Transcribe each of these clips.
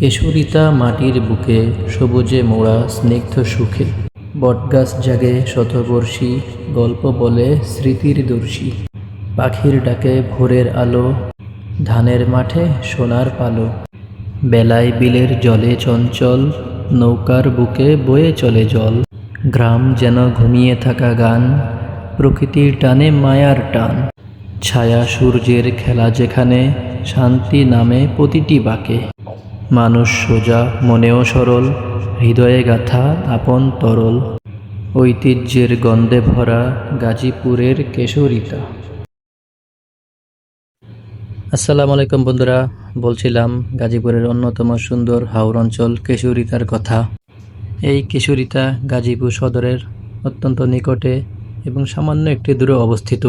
কেশরিতা মাটির বুকে সবুজে মোড়া স্নিগ্ধ সুখে। বটগাছ জাগে শতবর্ষী, গল্প বলে স্মৃতির দর্শী। পাখির ডাকে ভোরের আলো, ধানের মাঠে সোনার পালো। বেলায় বিলের জলে চঞ্চল, নৌকার বুকে বয়ে চলে জল। গ্রাম যেন ঘুমিয়ে থাকা গান, প্রকৃতির টানে মায়ার টান। ছায়া সূর্যের খেলা যেখানে, শান্তি নামে প্রতিটি বাকে। মানুষ সোজা, মনেও সরল, হৃদয়ে গাথা, আপন তরল। ঐতিহ্যের গন্ধে ভরা গাজীপুরের কেশরিতা। আসসালামু আলাইকুম বন্ধুরা, বলছিলাম গাজীপুরের অন্যতম সুন্দর হাওর অঞ্চল কেশরিতার কথা। এই কেশরিতা গাজীপুর সদরের অত্যন্ত নিকটে এবং সামান্য একটি দূরে অবস্থিত।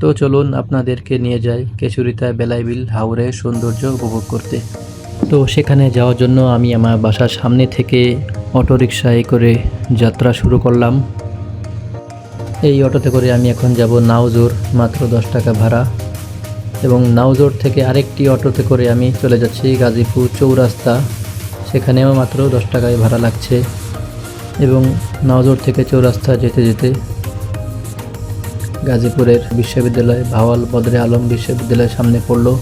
তো চলুন আপনাদেরকে নিয়ে যাই কেশরিতা বেলাইবিল হাওরে সৌন্দর্য উপভোগ করতে। তো সেখানে যাওয়ার জন্য আমি আমার বাসার সামনে থেকে অটোরিকশায় করে যাত্রা শুরু করলাম। এই অটোতে করে আমি এখন যাব নাওজোর, মাত্র দশ টাকা ভাড়া। এবং নাওজোর থেকে আরেকটি অটোতে করে আমি চলে যাচ্ছি গাজীপুর চৌরাস্তা। সেখানেও মাত্র দশ টাকায় ভাড়া লাগছে। এবং নাওজোর থেকে চৌরাস্তা যেতে যেতে গাজীপুরের বিশ্ববিদ্যালয় ভাওয়াল বদরে আলম বিশ্ববিদ্যালয়ের সামনে পড়ল।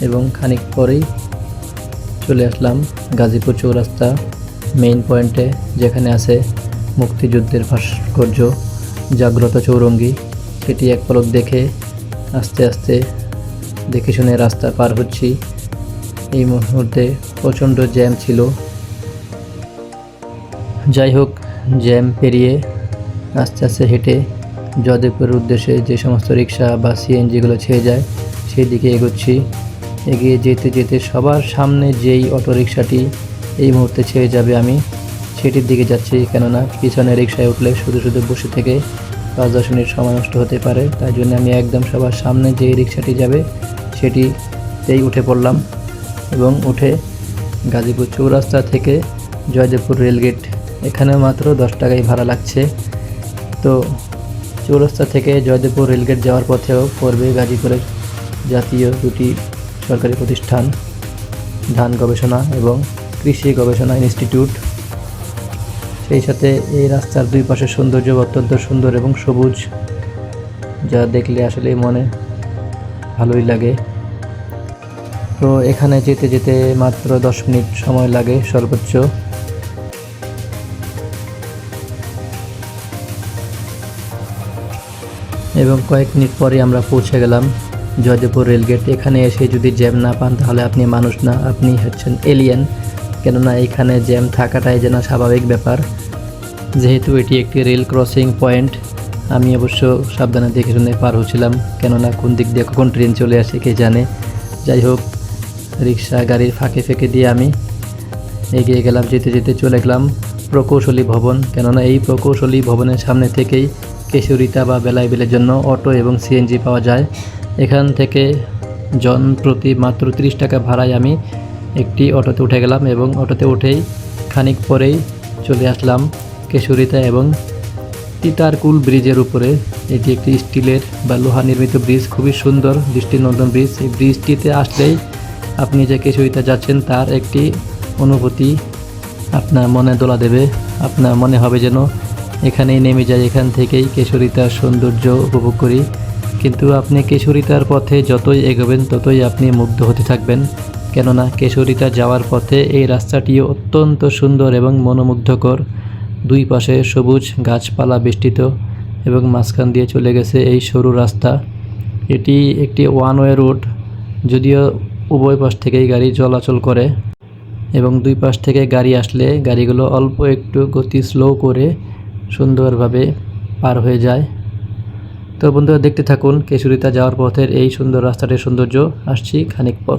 এবং খানিক পরেই চলে আসলাম গাজীপুর চৌরাস্তা মেইন পয়েন্টে যেখানে আছে মুক্তিযুদ্ধের ভাস্কর্য, জাগ্রত চৌরঙ্গি। সেটি এক পলক দেখে আস্তে আস্তে দেখে শুনে রাস্তা পার হচ্ছি। এই মুহূর্তে প্রচণ্ড জ্যাম ছিল। যাই হোক, জ্যাম পেরিয়ে আস্তে আস্তে হেঁটে জয়দেবপুরের উদ্দেশ্যে যে সমস্ত রিক্সা বা সিএনজিগুলো ছেয়ে যায়, সেই দিকে এগোচ্ছি। এগিয়ে যেতে যেতে সবার সামনে যেই অটো রিক্সাটি এই মুহূর্তে ছেড়ে যাবে আমি, সেটির দিকে যাচ্ছি কেননা পিছনে রিক্সায় উঠলে শুধু শুধু বসে থেকে পাঁচ দশ মিনিট সময় নষ্ট হতে পারে। তাই জন্য আমি একদম সবার সামনে যে রিক্সাটি যাবে, সেটিতেই উঠে পড়লাম এবং উঠে গাজীপুর চৌরাস্তা থেকে জয়দেবপুর রেলগেট। এখানেও মাত্র দশ টাকাই ভাড়া লাগছে। তো চৌরাস্তা থেকে জয়দেবপুর রেলগেট যাওয়ার পথেও পড়বে গাজীপুরের জাতীয় দুটি সরকারি প্রতিষ্ঠান, ধান গবেষণা এবং কৃষি গবেষণা ইনস্টিটিউট। সেই সাথে এই রাস্তার দুই পাশে সৌন্দর্য অত্যন্ত সুন্দর এবং সবুজ, যা দেখলে আসলে মনে ভালোই লাগে। তো এখানে যেতে যেতে মাত্র দশ মিনিট সময় লাগে সর্বোচ্চ। এবং কয়েক মিনিট পরে আমরা পৌঁছে গেলাম। জয়দেবপুর রেলগেট, এখানে এসে যদি জ্যাম না পান, তাহলে আপনি মানুষ না, আপনি হচ্ছেন এলিয়েন কেননা এখানে জ্যাম থাকাটাই যেন স্বাভাবিক ব্যাপার। যেহেতু এটি একটি রেল ক্রসিং পয়েন্ট আমি অবশ্য সাবধানে দেখে শুনে পার হচ্ছিলাম। কেননা কোন দিক দিয়ে কখন ট্রেন চলে আসে কে জানে। যাই হোক, রিক্সা গাড়ির ফাঁকে ফেঁকে দিয়ে আমি এগিয়ে গেলাম, যেতে যেতে চলে গেলাম প্রকৌশলী ভবন। কেননা এই প্রকৌশলী ভবনের সামনে থেকেই কেশরিতা বা বেলায় বেলের জন্য অটো এবং সিএনজি পাওয়া যায়। এখান থেকে জন প্রতি মাত্র তিরিশ টাকা ভাড়ায় আমি একটি অটোতে উঠে গেলাম এবং অটোতে উঠেই খানিক পরেই চলে আসলাম কেশরিতা এবং তিতারকুল ব্রিজের উপরে। এটি একটি স্টিলের বা লোহা নির্মিত ব্রিজ, খুবই সুন্দর দৃষ্টিনন্দন ব্রিজ। এই ব্রিজটিতে আসলেই আপনি যে কেশরিতা যাচ্ছেন, তার একটি অনুভূতি আপনার মনে দোলা দেবে। আপনার মনে হবে যেন এখানেই নেমে যায় এখান থেকেই কেশরিতার সৌন্দর্য উপভোগ করি। কিন্তু আপনি কেশরিতার পথে যতই এগোবেন, ততই আপনি মুগ্ধ হতে থাকবেন। কেননা, কেশরিতা যাওয়ার পথে এই রাস্তাটিও অত্যন্ত সুন্দর এবং মনোমুগ্ধকর। দুই পাশে সবুজ গাছপালা বেষ্টিত এবং মাঝখান দিয়ে চলে গেছে এই সরু রাস্তা। এটি একটি ওয়ান ওয়ে রোড যদিও উভয় পাশ থেকেই গাড়ি চলাচল করে এবং দুই পাশ থেকে গাড়ি আসলে গাড়িগুলো অল্প একটু গতি স্লো করে সুন্দরভাবে পার হয়ে যায়। তো বন্ধুরা দেখতে থাকুন কেশুরিতা যাওয়ার পথের এই সুন্দর রাস্তাটির সৌন্দর্য। আসছি খানিক পর।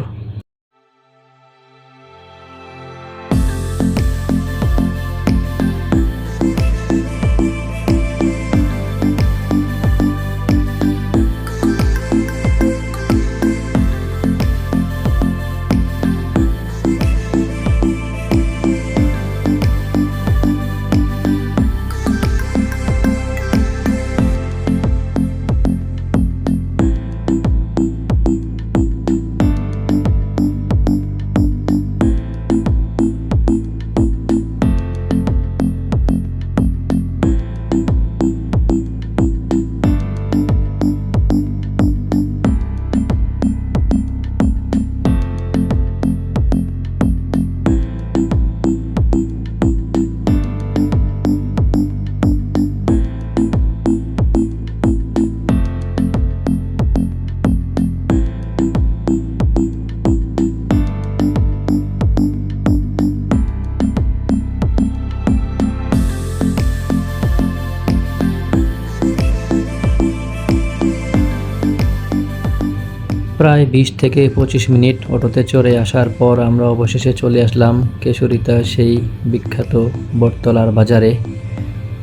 প্রায় বিশ থেকে পঁচিশ মিনিট অটোতে চড়ে আসার পর আমরা অবশেষে চলে আসলাম কেশরিতা সেই বিখ্যাত বটতলার বাজারে।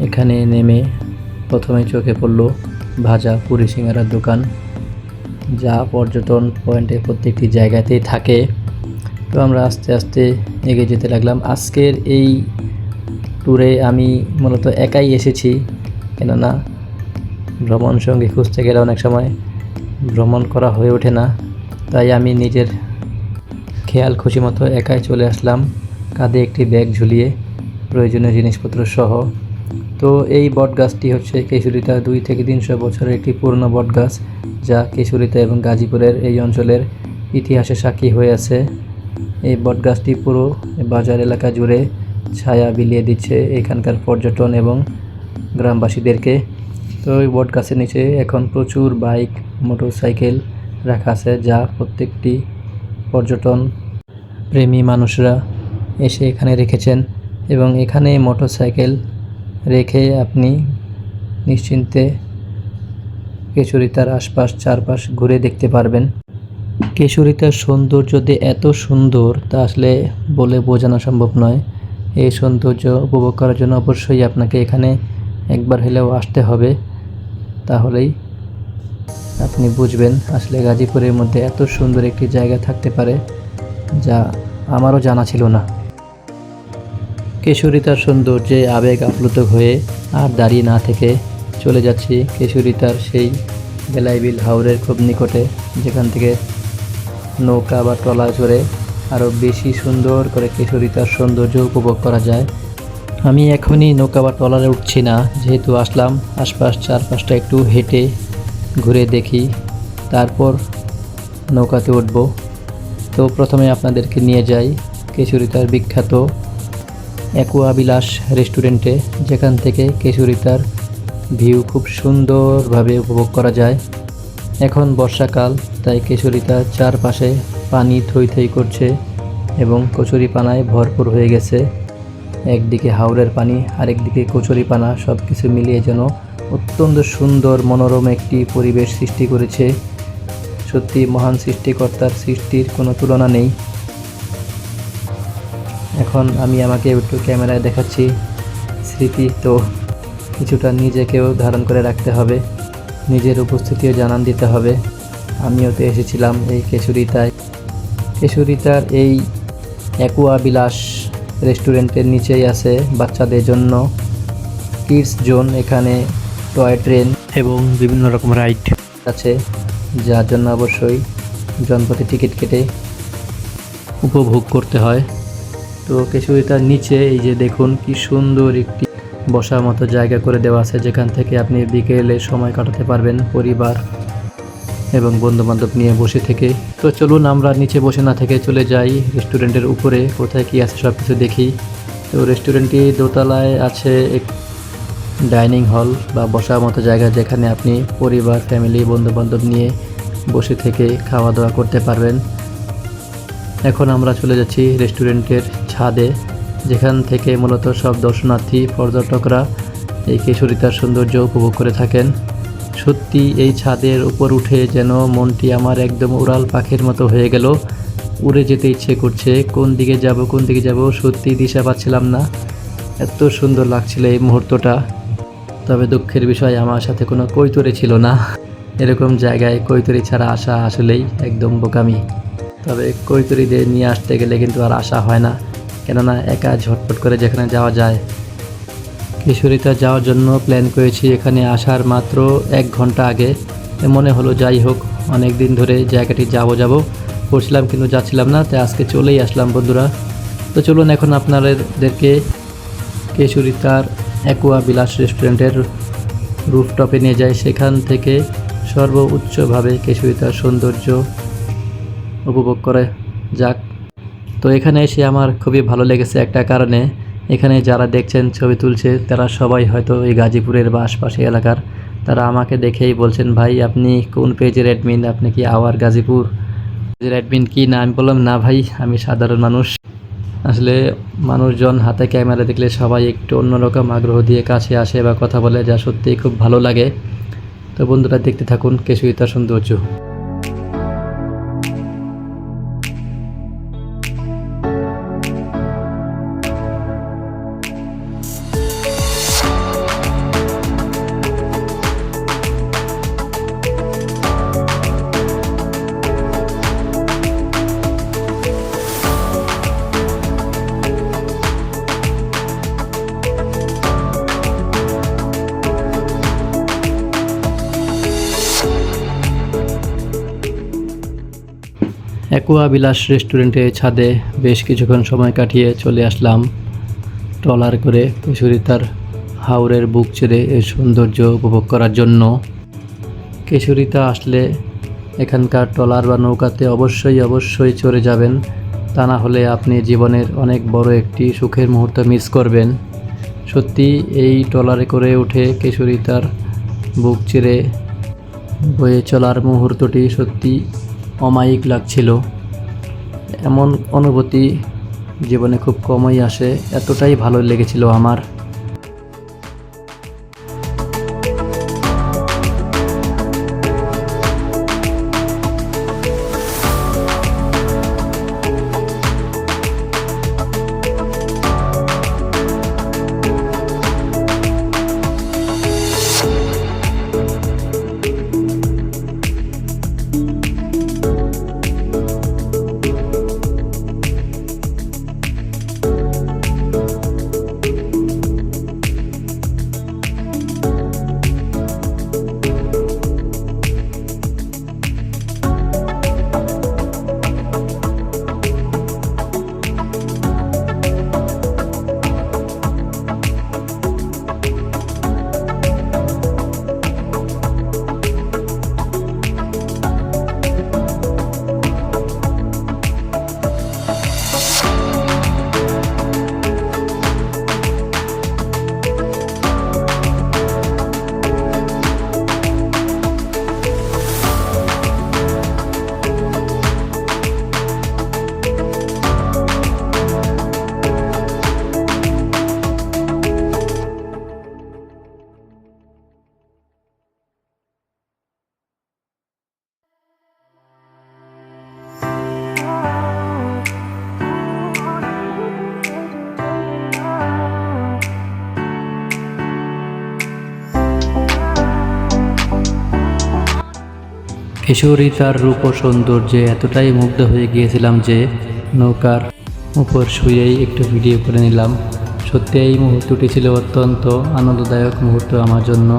এখানে নেমে প্রথমে চোখে পড়ল ভাজা পুরি সিঙ্গারার দোকান, যা পর্যটন পয়েন্টে প্রত্যেকটি জায়গাতেই থাকে। তো আমরা আস্তে আস্তে এগিয়ে যেতে লাগলাম। আজকের এই ট্যুরে আমি মূলত একাই এসেছি, কেননা ভ্রমণ সঙ্গী খুঁজতে গেলে অনেক সময় ভ্রমণ করা হয়ে ওঠে না। তাই আমি নিজের খেয়াল খুশি মতো একাই চলে আসলাম, কাঁধে একটি ব্যাগ ঝুলিয়ে, প্রয়োজনীয় জিনিসপত্র সহ। তো এই বট গাছটি হচ্ছে কেশুরিতা দুই থেকে তিনশো বছরের একটি পুরনো বট গাছ যা কেশুরিতা এবং গাজীপুরের এই অঞ্চলের ইতিহাসে সাক্ষী হয়ে আছে। এই বট গাছটি পুরো বাজার এলাকা জুড়ে ছায়া বিলিয়ে দিচ্ছে এখানকার পর্যটন এবং গ্রামবাসীদেরকে। তো ওই বট গাছের নিচে এখন প্রচুর বাইক মোটরসাইকেল রাখা আছে যা প্রত্যেকটি পর্যটন প্রেমী মানুষরা এসে এখানে রেখেছেন এবং এখানে মোটরসাইকেল রেখে আপনি নিশ্চিন্তে কেশরিতার আশপাশ চারপাশ ঘুরে দেখতে পারবেন। কেশরিতার সৌন্দর্য যে এত সুন্দর তা আসলে বলে বোঝানো সম্ভব নয়। এই সৌন্দর্য উপভোগ করার জন্য অবশ্যই আপনাকে এখানে একবার হলেও আসতে হবে। তাহলেই আপনি বুঝবেন আসলে গাজীপুরের মধ্যে এত সুন্দর একটি জায়গা থাকতে পারে যা আমারও জানা ছিল না। কেশরিতার সৌন্দর্যে আবেগ আপ্লুত হয়ে আর দাঁড়িয়ে না থেকে চলে যাচ্ছি কেশরিতার সেই বেলাইবিল হাওরের খুব নিকটে, যেখান থেকে নৌকা বা ট্রলা চড়ে আরও বেশি সুন্দর করে কেশরিতার সৌন্দর্য উপভোগ করা যায়। আমি এখনই নৌকা বা ট্রলারে উঠছি না। যেহেতু আসলাম, আশপাশ চারপাশটা একটু হেঁটে ঘুরে দেখি, তারপর নৌকাতে উঠব। তো প্রথমে আপনাদেরকে নিয়ে যাই কেশরিতার বিখ্যাত অ্যাকুয়া বিলাস রেস্টুরেন্টে, যেখান থেকে কেশরিতার ভিউ খুব সুন্দরভাবে উপভোগ করা যায়। এখন বর্ষাকাল, তাই কেশরিতার চারপাশে পানি থই থই করছে এবং কচুরি পানায় ভরপুর হয়ে গেছে। একদিকে হাওরের পানি, আরেকদিকে কচুরি পানা সব কিছু মিলিয়ে যেন অত্যন্ত সুন্দর, মনোরম একটি পরিবেশ সৃষ্টি করেছে। সত্যি মহান সৃষ্টিকর্তার সৃষ্টির কোনো তুলনা নেই। এখন আমি আমাকে একটু ক্যামেরায় দেখাচ্ছি। স্মৃতি তো কিছুটা নিজেকেও ধারণ করে রাখতে হবে। নিজের উপস্থিতিও জানান দিতে হবে। আমিও তো এসেছিলাম এই কেশুরিতায়। কেশুরিতার এই অ্যাকুয়া বিলাস রেস্টুরেন্টের নিচেই আছে বাচ্চাদের জন্য। কিডস জোন এখানে টয় ট্রেন এবং বিভিন্ন রকম রাইড। আছে যার জন্য অবশ্যই জনপথে টিকিট কেটে উপভোগ করতে হয়। তো কেশুরিতার নিচে এই যে দেখুন কি সুন্দর একটি বসার মতো জায়গা করে দেওয়া আছে যেখান থেকে আপনি বিকেলে সময় কাটাতে পারবেন পরিবার। এবং বন্ধুবান্ধব নিয়ে বসে থেকে। তো চলুন আমরা নিচে বসে না থেকে চলে যাই রেস্টুরেন্টের উপরে। কোথায় কি আছে সব কিছু দেখি। তো রেস্টুরেন্টটি দোতলায় আছে এক ডাইনিং হল বা বসার মতো জায়গা যেখানে আপনি পরিবার, ফ্যামিলি, বন্ধুবান্ধব নিয়ে বসে থেকে খাওয়া দাওয়া করতে পারবেন। এখন আমরা চলে যাচ্ছি রেস্টুরেন্টের ছাদে, যেখান থেকে মূলত সব দর্শনার্থী, পর্যটকরা এই কেশরিতার সৌন্দর্য উপভোগ করে থাকেন। সত্যি এই ছাদের উপর উঠে যেন মনটি আমার একদম উড়াল পাখির মতো হয়ে গেল। উড়ে যেতে ইচ্ছে করছে, কোন দিকে যাব, কোন দিকে যাব সত্যি দিশা পাচ্ছিলাম না। এত সুন্দর লাগছিল এই মুহূর্তটা। তবে দুঃখের বিষয়, আমার সাথে কোনো কৈতরে ছিল না। এরকম জায়গায় কৈতরি ছাড়া আসা আসলেই একদম বোকামি। তবে কৈতরিদের নিয়ে আসতে গেলে কিন্তু আর আসা হয় না। কেননা একা ঝটপট করে যেখানে যাওয়া যায় কিশোরিতা যাওয়ার জন্য প্ল্যান করেছি এখানে আসার মাত্র এক ঘণ্টা আগে। মনে হলো যাই হোক, অনেক দিন ধরে জায়গাটি যাব যাব করছিলাম কিন্তু যাচ্ছিলাম না, তাই আজকে চলেই আসলাম বন্ধুরা। তো চলুন এখন আপনাদেরকে কেশরিতার অ্যাকুয়া বিলাস রেস্টুরেন্টের রুফটপে নিয়ে যাই। সেখান থেকে সর্বোচ্চভাবে কেশরিতার সৌন্দর্য উপভোগ করে যাক। তো এখানে এসে আমার খুবই ভালো লেগেছে একটা কারণে এখানে যারা দেখছেন ছবি তুলছে, তারা সবাই হয়তো এই গাজীপুরের বা আশপাশে এলাকার। তারা আমাকে দেখেই বলছেন, ভাই, আপনি কোন পেজের অ্যাডমিন আপনি কি আওয়ার গাজীপুর? পেজের অ্যাডমিন কি? না, আমি বললাম, না ভাই, আমি সাধারণ মানুষ। আসলে মানুষজন হাতে ক্যামেরা দেখলে সবাই একটু অন্যরকম আগ্রহ দিয়ে কাছে আসে বা কথা বলে, যা সত্যিই খুব ভালো লাগে। তো বন্ধুরা, দেখতে থাকুন কেশুইতার সৌন্দর্য। অ্যাকোয়া বিলাস রেস্টুরেন্টে ছাদে বেশ কিছুক্ষণ সময় কাটিয়ে চলে আসলাম। ট্রলার করে কেশরীতার হাওরের বুক ছেড়ে এর সৌন্দর্য উপভোগ করার জন্য। কেশরীতা আসলে এখানকার ট্রলার বা নৌকাতে অবশ্যই অবশ্যই চড়ে যাবেন। তা না হলে আপনি জীবনের অনেক বড় একটি সুখের মুহূর্ত মিস করবেন। সত্যি, এই ট্রলারে করে উঠে কেশরীতার বুক চিরে বয়ে চলার মুহূর্তটি সত্যি অমায়িক লাগছিল। এমন অনুভূতি জীবনে খুব কমই আসে এতটাই ভালো লেগেছিল আমার। কিশোরী তার রূপ ও সৌন্দর্যে এতটাই মুগ্ধ হয়ে গিয়েছিলাম যে নৌকার উপর শুয়েই একটু ভিডিও করে নিলাম। সত্যি এই মুহূর্তটি ছিল অত্যন্ত আনন্দদায়ক মুহূর্ত আমার জন্য।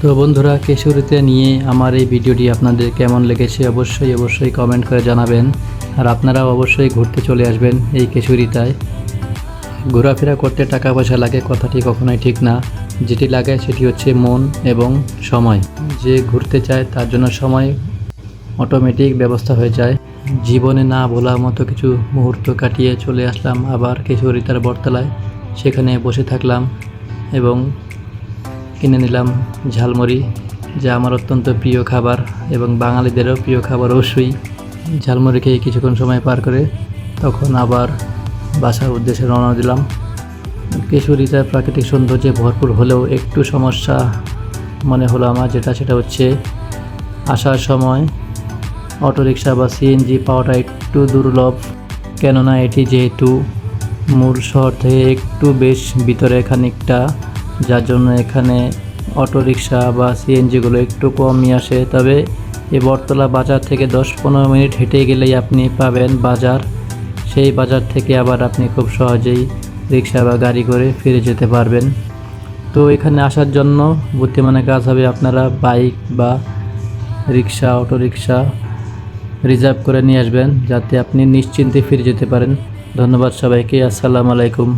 তো বন্ধুরা, কেশরীতে নিয়ে আমার এই ভিডিওটি আপনাদের কেমন লেগেছে অবশ্যই অবশ্যই কমেন্ট করে জানাবেন। আর আপনারাও অবশ্যই ঘুরতে চলে আসবেন এই কেশরীতায় ঘোরাফেরা করতে টাকা পয়সা লাগে কথাটি কখনোই ঠিক না। যেটি লাগে সেটি হচ্ছে মন এবং সময়। যে ঘুরতে চায় তার জন্য সময় অটোমেটিক ব্যবস্থা হয়ে যায়। জীবনে না ভোলার মতো কিছু মুহূর্ত কাটিয়ে চলে আসলাম আবার কেশরীতার বটতলায়। সেখানে বসে থাকলাম এবং কিনে নিলাম ঝালমুড়ি, যা আমার অত্যন্ত প্রিয় খাবার এবং বাঙালিদেরও প্রিয় খাবার অবশ্যই ঝালমুড়ি খেয়ে কিছুক্ষণ সময় পার করে তখন আবার বাসার উদ্দেশ্যে রওনা দিলাম। কেশরীতার প্রাকৃতিক সৌন্দর্যে ভরপুর হলেও একটু সমস্যা মনে হলো আমার, যেটা সেটা হচ্ছে আসার সময় অটোরিকশা বা সিএনজি পাওয়াটা একটু দুর্লভ। কেননা এটি যেহেতু মূল শহর থেকে একটু বেশ ভিতরে খানিকটা, যার জন্য এখানে অটোরিকশা বা সিএনজিগুলো একটু কমই আসে। তবে এই বটতলা বাজার থেকে দশ পনেরো মিনিট হেঁটে গেলেই আপনি পাবেন বাজার। সেই বাজার থেকে আবার আপনি খুব সহজেই রিক্সা বা গাড়ি করে ফিরে যেতে পারবেন। তো এখানে আসার জন্য বুদ্ধিমানে কাজ হবে আপনারা বাইক বা রিক্সা অটোরিকশা রিজার্ভ করে নিয়ে আসবেন যাতে আপনি নিশ্চিন্তে ফিরে যেতে পারেন। ধন্যবাদ সবাইকে, আসসালামু আলাইকুম।